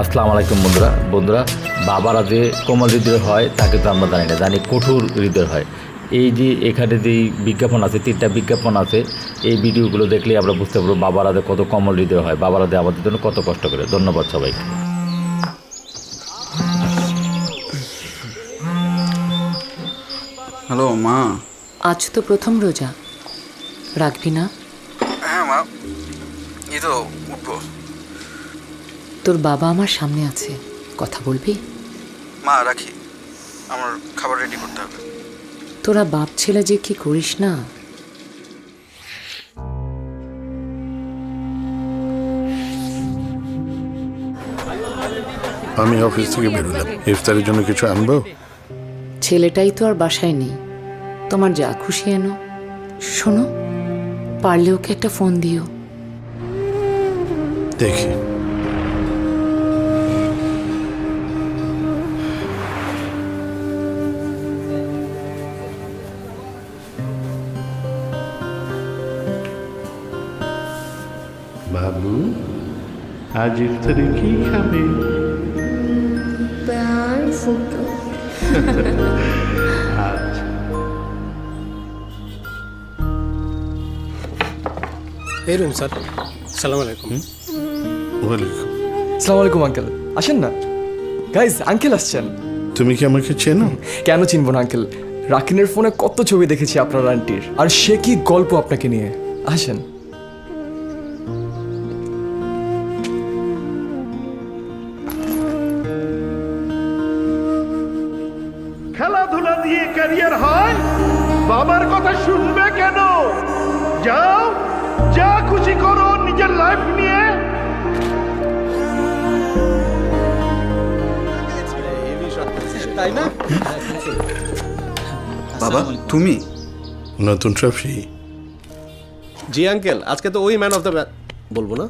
আসসালামু আলাইকুম বন্ধুরা। বন্ধুরা বাবারা যে কোমল হৃদয় হয় তাকে তো আমরা জানি না জানি কঠোর হৃদয় হয়। এই যে এখানে যে বিজ্ঞাপন আছে তিনটা বিজ্ঞাপন আছে এই ভিডিওগুলো দেখলে আমরা বুঝতে পারব বাবারা কত কোমল হৃদয় হয় বাবারা আমাদের জন্য কত কষ্ট করে। ধন্যবাদ সবাইকে। হ্যালো মা। আজ তো প্রথম রোজা। রাখবি না? হ্যাঁ মা। এই তো উঠবো। তোর বাবা আমার সামনে আছে। কথা বলবি? মা রাখি। আমার খাবার রেডি করতে হবে। তোরা বাপ ছেলে যে কি করিস না? আমি অফিস থেকে বেরোলাম ইফতারের জন্য কিছু আনব? ছেলেটাই তো আর বাসায় নেই। তোমার যা খুশি এনো শোনো পারলে ওকে একটা ফোন দিও। দেখি। আজ ইফতারে কি খাবে? আচ্ছা। এই রুম স্যার। সালাম আলাইকুম। ওয়েলকাম সালাম আলাইকুম আঙ্কেল। আসেন না। গাইজ আঙ্কেল আসছেন। তুমি কি আমাকে চেনো? কেন চিনব না আঙ্কেল? রাকিনের ফোনে কত ছবি দেখেছি আপনার আন্টির। আর সে কি গল্প আপনাকে নিয়ে? আসেন। বাবা তুমি? নতুন ট্রফি। জি আঙ্কেল আজকে তো ওই ম্যান অফ দ্য বলব না?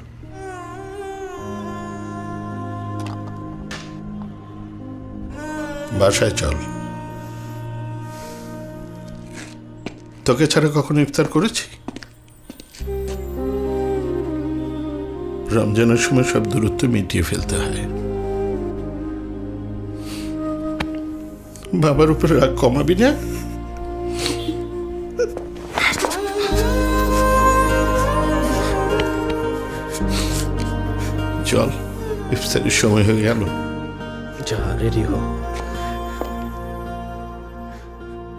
বাসায় চল। তোকে ছাড়া কখনো ইফতার করেছি? রমজানের সময় সব দূরত্ব মিটিয়ে ফেলতে হয়। বাবার উপরে রাগ কমাবি না? চল ইফতারের সময় হয়ে গেল। যা রেডি হো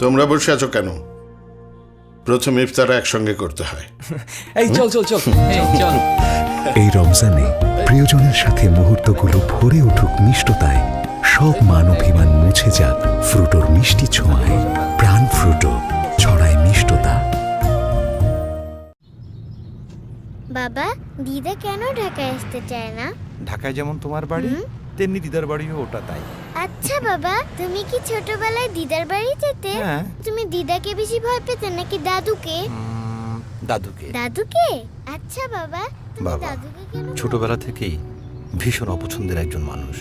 তোমরা বসে আছো কেন? প্রথম ইফতার একসঙ্গে করতে হয়। এই চল চল চল। এই রমজানে প্রিয়জনের সাথে মুহূর্তগুলো ভরে উঠুক মিষ্টতায়। সব মান অভিমান মুছে যাক ফ্রুটোর মিষ্টি ছোঁয়ায়। প্রাণ ফ্রুটো ছড়ায় মিষ্টতা। বাবা দিদা কেন ঢাকায় আসতে চায় না? ঢাকায় যেমন তোমার বাড়ি তেমনি দিদার বাড়িও ওটা তাই। আচ্ছা বাবা তুমি কি ছোটবেলায় দিদার বাড়ি যেতে? হ্যাঁ। তুমি দিদাকে বেশি ভয় পেতে নাকি দাদুকে? উম, দাদুকে। দাদুকে? আচ্ছা বাবা তুমি বাবা, দাদুকে কেন ছোটবেলা থেকেই ভীষণ অপছন্দের একজন মানুষ।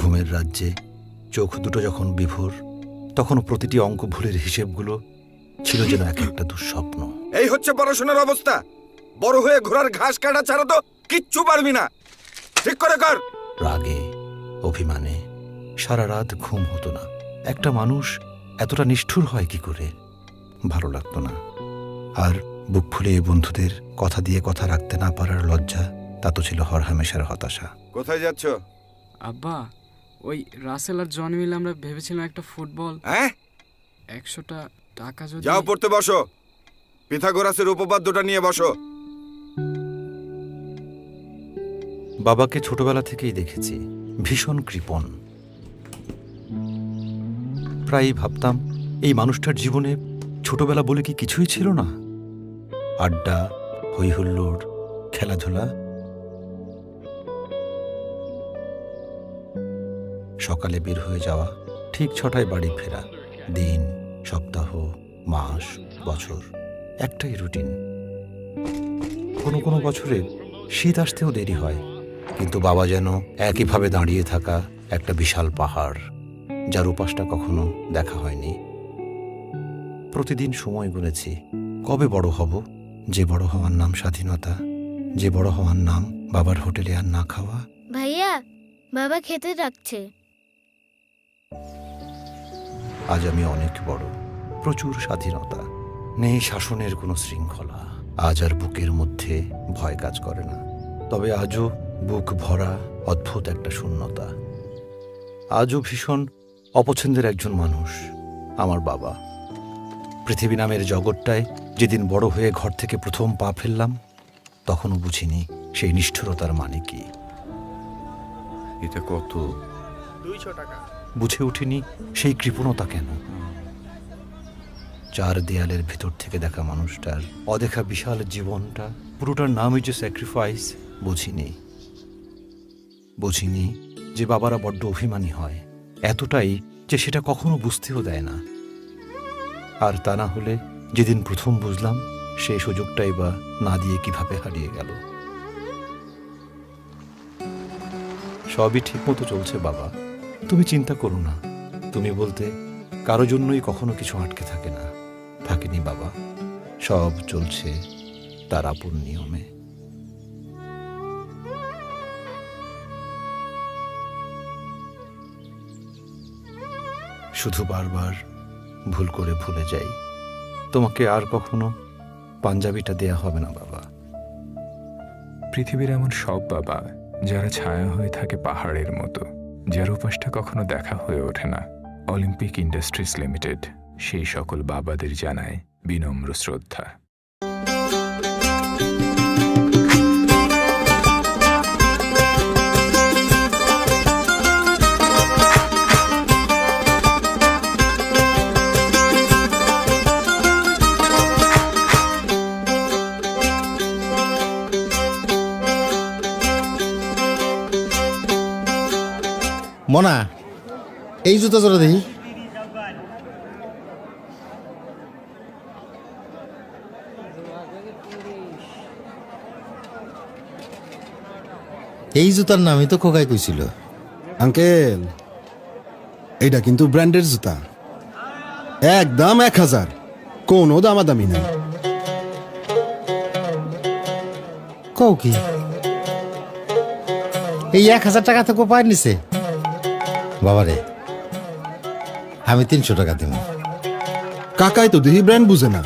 ঘুমের রাজ্যে চোখ দুটো যখন বিভোর তখন প্রতিটি অঙ্ক ভুলের হিসেবগুলো ছিল যেন এক একটা দুঃস্বপ্ন। এই হচ্ছে পড়াশোনার অবস্থা। বড় হয়ে ঘোড়ার ঘাস কাটা ছাড়া তো কিচ্ছু পারবি না। ঠিক করে কর। রাগে অভিমানে সারা রাত ঘুম হতো না। একটা মানুষ এতটা নিষ্ঠুর হয় কি করে? ভালো লাগতো না। আর বুক ফুলিয়ে বন্ধুদের কথা দিয়ে কথা রাখতে না পারার লজ্জা তা তো ছিল হরহামেশার হতাশা। কোথায় যাচ্ছ? আব্বা ওই রাসেল আর জন মিলে আমরা ভেবেছিলাম একটা ফুটবল। হ্যাঁ? একশোটা টাকা যদি যাও পড়তে বসো। পিথাগোরাসের উপপাদ্যটা নিয়ে বসো। বাবাকে ছোটবেলা থেকেই দেখেছি ভীষণ কৃপণ। প্রায়ই ভাবতাম এই মানুষটার জীবনে ছোটবেলা বলে কি কিছুই ছিল না? আড্ডা হই হুল্লোড় খেলাধুলা সকালে বের হয়ে যাওয়া, ঠিক ছটায় বাড়ি ফেরা, দিন, সপ্তাহ, মাস, বছর, একটাই রুটিন। কোনো কোনো বছরে শীত আসতেও দেরি হয়, কিন্তু বাবা যেন একইভাবে দাঁড়িয়ে থাকা একটা বিশাল পাহাড়, যার উপাসটা কখনো দেখা হয়নি। প্রতিদিন সময় গুনেছি, কবে বড় হব? যে বড় হওয়ার নাম স্বাধীনতা, যে বড় হওয়ার নাম বাবার হোটেলে আর না খাওয়া। ভাইয়া, বাবা খেতে রাখছে আজ আমি অনেক বড় প্রচুর স্বাধীনতা। নেই শাসনের কোনো শৃঙ্খলা। আজ আর বুকের মধ্যে ভয় কাজ করে না। তবে আজও বুক ভরা অদ্ভুত একটা শূন্যতা। আজও ভীষণ অপছন্দের একজন মানুষ আমার বাবা। পৃথিবী নামের জগৎটায় যেদিন বড় হয়ে ঘর থেকে প্রথম পা ফেললাম তখনও বুঝিনি সেই নিষ্ঠুরতার মানে কি। এটা কত? বুঝে উঠিনি সেই কৃপণতা কেন। চার দেয়ালের ভেতর থেকে দেখা মানুষটার অদেখা বিশাল জীবনটা, পুরোটার নামই যে স্যাক্রিফাইস বুঝিনি। বুঝিনি যে বাবারা বড্ড অভিমানী হয়, এতটাই যে সেটা কখনো বুঝতেও দেয় না। আর তা না হলে যেদিন প্রথম বুঝলাম সেই সুযোগটাই বা না দিয়ে কীভাবে হারিয়ে গেল। সবই ঠিকমতো চলছে বাবা। তুমি চিন্তা করো না। তুমি বলতে, কারও জন্যই কখনো কিছু আটকে থাকে না। থাকেনি বাবা। সব চলছে তার আপন নিয়মে। শুধু বারবার ভুল করে ভুলে যাই। তোমাকে আর কখনো পাঞ্জাবিটা দেয়া হবে না বাবা। পৃথিবীর এমন সব বাবা যারা ছায়া হয়ে থাকে পাহাড়ের মতো। যার উপাসটা কখনো দেখা হয়ে ওঠে না। অলিম্পিক ইন্ডাস্ট্রিজ লিমিটেড সেই সকল বাবাদের জানায় বিনম্র শ্রদ্ধা। এই জুতো জোড়া দেখি। এই জুতার নামই তো খোকাই কইছিল। আঙ্কেল এইটা কিন্তু ব্র্যান্ডের জুতা। একদম এক হাজার। কোনো দামাদামি নেই। কও কি? এই এক হাজার টাকা তো কোপায় নিছে বাবারে। আমি তিনশো টাকা দিব কাকাই তো দেখি ব্র্যান্ড বুঝে না।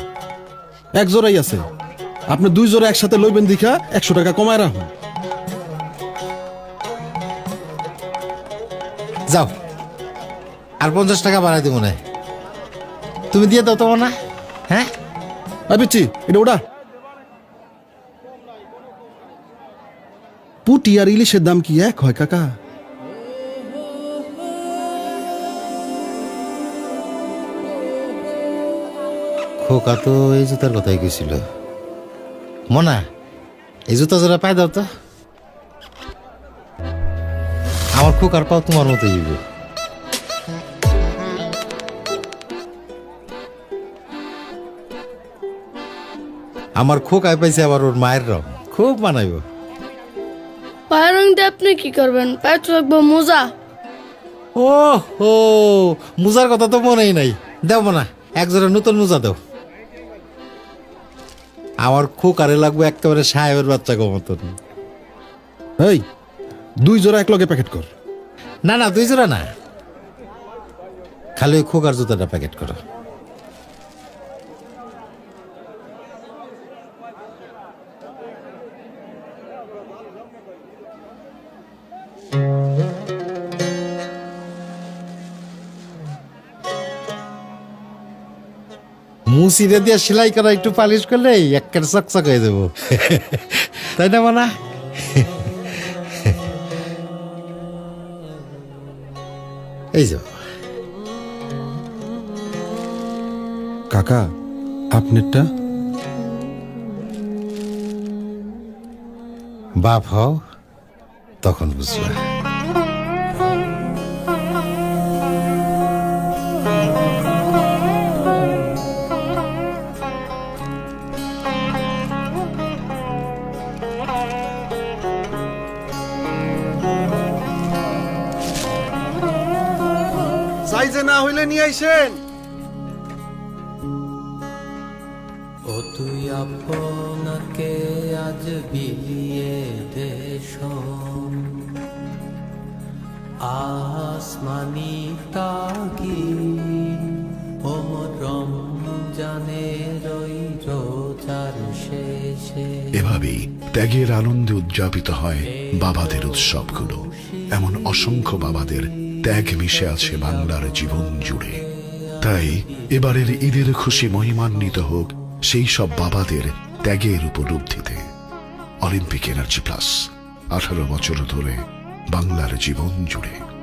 এক জোড়াই আছে। আপনি দুই জোড়া একসাথে লইবেন দেখা একশো টাকা কমায় রাখুন। যাও। আর পঞ্চাশ টাকা বাড়াই দিব না। তুমি দিয়ে দাও তোমার না। হ্যাঁ? আবিচ্ছি এটা ওটা। পুটি আর ইলিশের দাম কি এক হয় কাকা? খোকা তো এই জুতার কথাই কইছিল। মনা এই জুতা জোড়া পাই দাও তো। আমার খোকার পাও তোমার মতো হইব। আমার খোকায় পাইছে আবার ওর মায়ের রং। খুব মানাইব। পায়ের রং দিয়ে আপনি কি করবেন? পায়ে তো রাখব মোজা। ও ও মুজার কথা তো মনেই নাই। দেব না এক জোড়া নতুন মোজা দাও। আমার খোকারে লাগবে একেবারে সাহেবের বাচ্চা মতন। এই দুই জোড়া এক লগে প্যাকেট কর। না না দুই জোড়া না। খালি ওই খোকার জুতাটা প্যাকেট করো। মুসিরে দিয়ে সেলাই করা একটু পালিশ করলে একের চকচক হয়ে যাব। তাই না মানা? এই যাও কাকা আপনারটা? বাপ হও তখন বুঝবা সাইজে না হইলে নিয়ে আইসেন। ও তুই আপনাকে আজ বিলিয়ে দেশ আসমানি তাগি ওমরম জানের ওই রোজার শেষে। এভাবেই ত্যাগের আনন্দে উদযাপিত হয় বাবাদের উৎসবগুলো। এমন অসংখ্য বাবাদের ত্যাগ মিশে আছে বাংলার জীবন জুড়ে। তাই এবারের ঈদের খুশি মহিমান্বিত হোক সেই সব বাবাদের ত্যাগের উপলব্ধিতে। অলিম্পিক এনার্জি প্লাস আঠারো বছর ধরে বাংলার জীবন জুড়ে।